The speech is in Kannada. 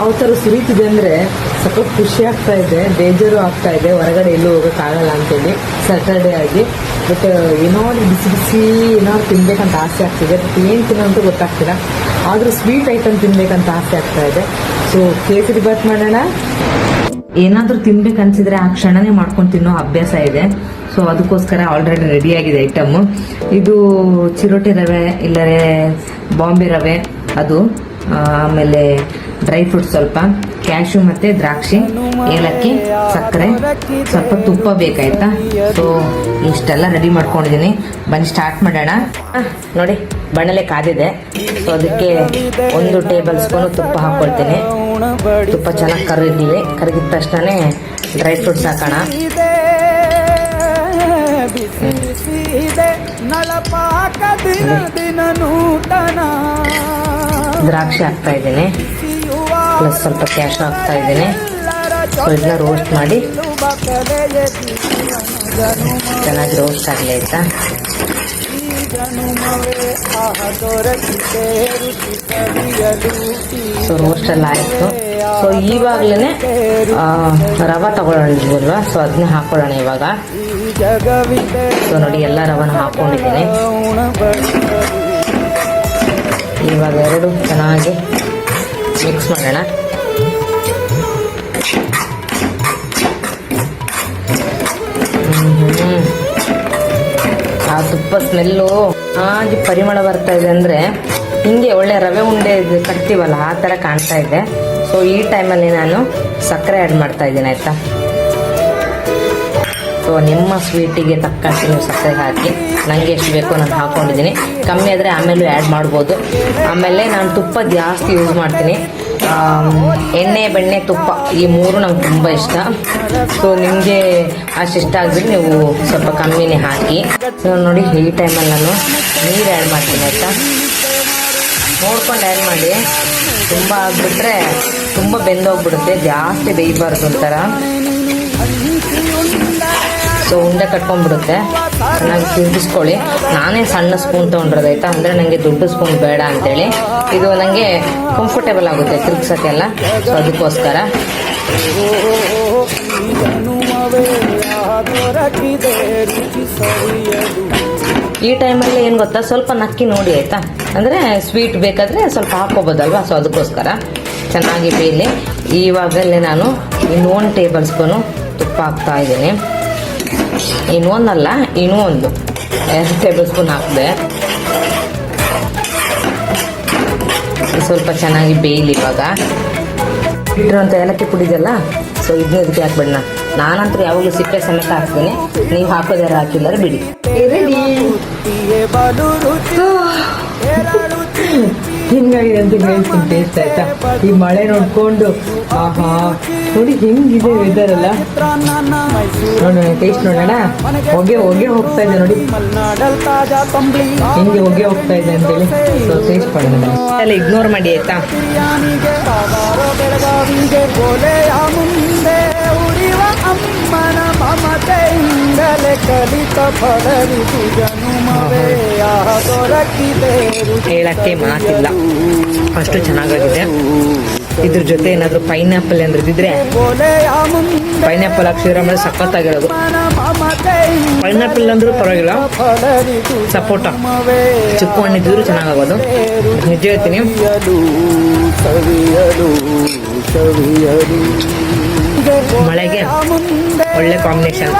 ಯಾವ ಥರ ಸುರಿತಿದೆ ಅಂದ್ರೆ ಸ್ವಲ್ಪ ಖುಷಿ ಆಗ್ತಾ ಇದೆ, ಬೇಜಾರು ಆಗ್ತಾ ಇದೆ, ಹೊರಗಡೆ ಎಲ್ಲೂ ಹೋಗೋಕ್ಕಾಗಲ್ಲ ಅಂತೇಳಿ ಸ್ಯಾಟರ್ಡೇ ಆಗಿ. ಬಟ್ ಏನೋ ಬಿಸಿ ಬಿಸಿ ಏನೋ ತಿನ್ಬೇಕಂತ ಆಸೆ ಆಗ್ತಿದೆ. ಬಟ್ ಏನು ತಿನ್ನೋಂತೂ ಗೊತ್ತಾಗ್ತಿಲ್ಲ. ಆದರೂ ಸ್ವೀಟ್ ಐಟಮ್ ತಿನ್ಬೇಕಂತ ಆಸೆ ಆಗ್ತಾ ಇದೆ. ಸೊ ಕೇಸರಿ ಬಾತ್ ಮಾಡೋಣ? ಏನಾದರೂ ತಿನ್ಬೇಕು ಅನ್ಸಿದ್ರೆ ಆ ಕ್ಷಣನೇ ಮಾಡ್ಕೊಂಡು ತಿನ್ನೋ ಅಭ್ಯಾಸ ಇದೆ. ಸೊ ಅದಕ್ಕೋಸ್ಕರ ಆಲ್ರೆಡಿ ರೆಡಿ ಆಗಿದೆ ಐಟಮ್ ಇದು ಚಿರೋಟಿ ರವೆ, ಇಲ್ಲರೆ ಬಾಂಬೆ ರವೆ, ಅದು. ಆಮೇಲೆ ಡ್ರೈ ಫ್ರೂಟ್ ಸ್ವಲ್ಪ ಕ್ಯಾಶು ಮತ್ತೆ ದ್ರಾಕ್ಷಿ, ಏಲಕ್ಕಿ, ಸಕ್ಕರೆ, ಸ್ವಲ್ಪ ತುಪ್ಪ ಬೇಕಾಯ್ತಾ? ಸೊ ಇಷ್ಟೆಲ್ಲ ರೆಡಿ ಮಾಡ್ಕೊಂಡಿದ್ದೀನಿ. ಬನ್ನಿ ಸ್ಟಾರ್ಟ್ ಮಾಡೋಣ. ನೋಡಿ, ಬಣ್ಣಲೆ ಕಾದಿದೆ. ಸೊ ಅದಕ್ಕೆ ಒಂದು ಟೇಬಲ್ ಸ್ಪೂನ್ ತುಪ್ಪ ಹಾಕ್ಕೊಳ್ತೀನಿ. ತುಪ್ಪ ಚೆನ್ನಾಗಿ ಕರಿದೀವಿ ಕರಗಿದ ತಕ್ಷಣ ಡ್ರೈ ಫ್ರೂಟ್ಸ್ ಹಾಕೋಣ. ನಳಪಾಕ ದಿನ ದಿನ ನೂತನ ದ್ರಾಕ್ಷಿ ಹಾಕ್ತಾ ಇದ್ದೀನಿ. ಪ್ಲಸ್ ಸ್ವಲ್ಪ ಕ್ಯಾಶ್ ಹಾಕ್ತಾ ಇದ್ದೀನಿ. ಸೊ ಇದನ್ನ ರೋಸ್ಟ್ ಮಾಡಿ. ಚೆನ್ನಾಗಿ ರೋಸ್ಟ್ ಆಗಲಿ ಆಯ್ತಾ? ಸೊ ರೋಸ್ಟ್ ಎಲ್ಲ ಆಯಿತು. ಸೊ ಇವಾಗಲೇ ರವೆ ತಗೊಳ್ಳೋಣ ಸೊ ಅದನ್ನ ಹಾಕೊಳ್ಳೋಣ ಇವಾಗ. ಸೊ ನೋಡಿ, ಎಲ್ಲ ರವನ ಹಾಕೊಂಡಿದ್ದೀನಿ. ಇವಾಗ ಎರಡು ಚೆನ್ನಾಗಿ ಮಿಕ್ಸ್ ಮಾಡೋಣ. ಆ ತುಪ್ಪ ಸ್ಮೆಲ್ಲು ಹಾಗೆ ಪರಿಮಳ ಬರ್ತಾ ಇದೆ ಅಂದರೆ ಹಿಂಗೆ ಒಳ್ಳೆ ರವೆ ಉಂಡೆ ಕಟ್ತೀವಲ್ಲ ಆ ಥರ ಕಾಣ್ತಾ ಇದೆ. ಸೊ ಈ ಟೈಮಲ್ಲಿ ನಾನು ಸಕ್ಕರೆ ಆ್ಯಡ್ ಮಾಡ್ತಾ ಇದ್ದೀನಿ, ಆಯ್ತಾ? ಸೊ ನಿಮ್ಮ ಸ್ವೀಟಿಗೆ ತಕ್ಕಷ್ಟು ನೀವು ಸಕ್ಕರೆ ಹಾಕಿ ನನಗೆ ಎಷ್ಟು ಬೇಕೋ ನಾನು ಹಾಕ್ಕೊಂಡಿದ್ದೀನಿ ಕಮ್ಮಿ ಆದರೆ ಆಮೇಲೆ ಆ್ಯಡ್ ಮಾಡ್ಬೋದು. ಆಮೇಲೆ ನಾನು ತುಪ್ಪ ಜಾಸ್ತಿ ಯೂಸ್ ಮಾಡ್ತೀನಿ. ಎಣ್ಣೆ, ಬೆಣ್ಣೆ, ತುಪ್ಪ, ಈ ಮೂರು ನಂಗೆ ತುಂಬ ಇಷ್ಟ. ಸೊ ನಿಮಗೆ ಅಷ್ಟು ಇಷ್ಟ ಆಗಿದ್ರೆ ನೀವು ಸ್ವಲ್ಪ ಕಮ್ಮಿನೇ ಹಾಕಿ. ನೋಡಿ, ಈ ಟೈಮಲ್ಲಿ ನಾನು ನೀರು ಆ್ಯಡ್ ಮಾಡ್ತೀನಿ, ಆಯಿತಾ? ನೋಡ್ಕೊಂಡು ಆ್ಯಡ್ ಮಾಡಿ. ತುಂಬ ಆಗಿಬಿಟ್ರೆ ತುಂಬ ಬೆಂದೋಗ್ಬಿಡುತ್ತೆ, ಜಾಸ್ತಿ ಬೇಯಬಾರ್ದು ಒಂಥರ. ಸೊ ಉಂಡೆ ಕಟ್ಕೊಂಡ್ಬಿಡುತ್ತೆ. ಚೆನ್ನಾಗಿ ತಿರುಗಿಸ್ಕೊಳ್ಳಿ. ನಾನೇ ಸಣ್ಣ ಸ್ಪೂನ್ ತೊಗೊಂಡಿರೋದಾಯ್ತಾ ಅಂದರೆ ನನಗೆ ದೊಡ್ಡ ಸ್ಪೂನ್ ಬೇಡ ಅಂತೇಳಿ. ಇದು ನನಗೆ ಕಂಫರ್ಟೇಬಲ್ ಆಗುತ್ತೆ ತಿರುಗ್ಸೋಕ್ಕೆಲ್ಲ ಸೊ ಅದಕ್ಕೋಸ್ಕರ. ಈ ಟೈಮಲ್ಲಿ ಏನು ಗೊತ್ತಾ? ಸ್ವಲ್ಪ ನಕ್ಕಿ ನೋಡಿ ಆಯಿತಾ? ಅಂದರೆ ಸ್ವೀಟ್ ಬೇಕಾದರೆ ಸ್ವಲ್ಪ ಹಾಕ್ಕೋಬೋದಲ್ವಾ? ಸೊ ಅದಕ್ಕೋಸ್ಕರ. ಚೆನ್ನಾಗಿ ಬೇಯಲಿ. ಇವಾಗಲೇ ನಾನು ಇನ್ನೊಂದು ಟೇಬಲ್ ಸ್ಪೂನು ತುಪ್ಪ ಹಾಕ್ತಾ ಇದ್ದೀನಿ. ಇನ್ನೊಂದಲ್ಲ ಇನ್ನೂ ಒಂದು ಎರಡು ಟೇಬಲ್ ಸ್ಪೂನ್ ಹಾಕಿದೆ ಸ್ವಲ್ಪ ಚೆನ್ನಾಗಿ ಬೇಯಲಿ ಇವಾಗ ಇಟ್ಟಿರುವಂಥ ಏಲಕ್ಕಿ ಪುಡಿದೆಲ್ಲ ಸೊ ಇದನ್ನ ಇದಕ್ಕೆ ಹಾಕ್ಬಿಡೋಣ ನಾನಂತೂ ಯಾವಾಗಲೂ ಸಿಪ್ಪೆ ಸಮೇತ ಹಾಕ್ತೀನಿ ನೀವು ಹಾಕೋದಾರ ಹಾಕಿಲ್ಲಾರು ಬಿಡಿ ಹಿಂಗಾಗಿದೆ ಅಂತ ಹೇಳ್ತೀನಿ ಟೇಸ್ಟ್ ಆಯ್ತಾ ಈ ಮಳೆ ನೋಡ್ಕೊಂಡು ಆಹಾ ನೋಡಿ ಹೆಂಗಿದೆ ವೆದರ್ ಅಲ್ಲ ನೋಡೋಣ ಟೇಸ್ಟ್ ನೋಡೋಣ. ಹೊಗೆ ಹೊಗೆ ಹೋಗ್ತಾ ಇದೆ ನೋಡಿ. ಮಲ್ನಾಡಲ್ ತಾಜಾ ತಂಬ್ಳಿ ಹೆಂಗೆ ಹೊಗೆ ಹೋಗ್ತಾ ಇದೆ ಅಂತೇಳಿ. ಸೊ ಟೇಸ್ಟ್ ಮಾಡೋಣ ಅಲ್ಲ ಇಗ್ನೋರ್ ಮಾಡಿ ಆಯ್ತಾ? ಹೇಳಕ್ಕೆ ಮಾತಿಲ್ಲ. ಅಷ್ಟು ಚೆನ್ನಾಗಾಗಿದೆ. ಇದ್ರ ಜೊತೆ ಏನಾದರೂ ಪೈನಾಪಲ್ ಏನಾದ್ರು ಇದ್ರೆ ಪೈನಾಪಲ್ ಹಾಕ್ಸಿದ್ರೆ ಆಮೇಲೆ ಸಖತ್ತಾಗಿರೋದು. ಪೈನಾಪಲ್ ಅಂದ್ರೂ ಪರವಾಗಿಲ್ಲ. ಸಪೋಟ ಚಿಕ್ಕ ಹಣ್ಣಿದ್ರು ಚೆನ್ನಾಗಾಗೋದು. ನಿಜ ಹೇಳ್ತೀನಿ. ಮಳೆಗೆ ಒಳ್ಳೆ ಕಾಂಬಿನೇಷನ್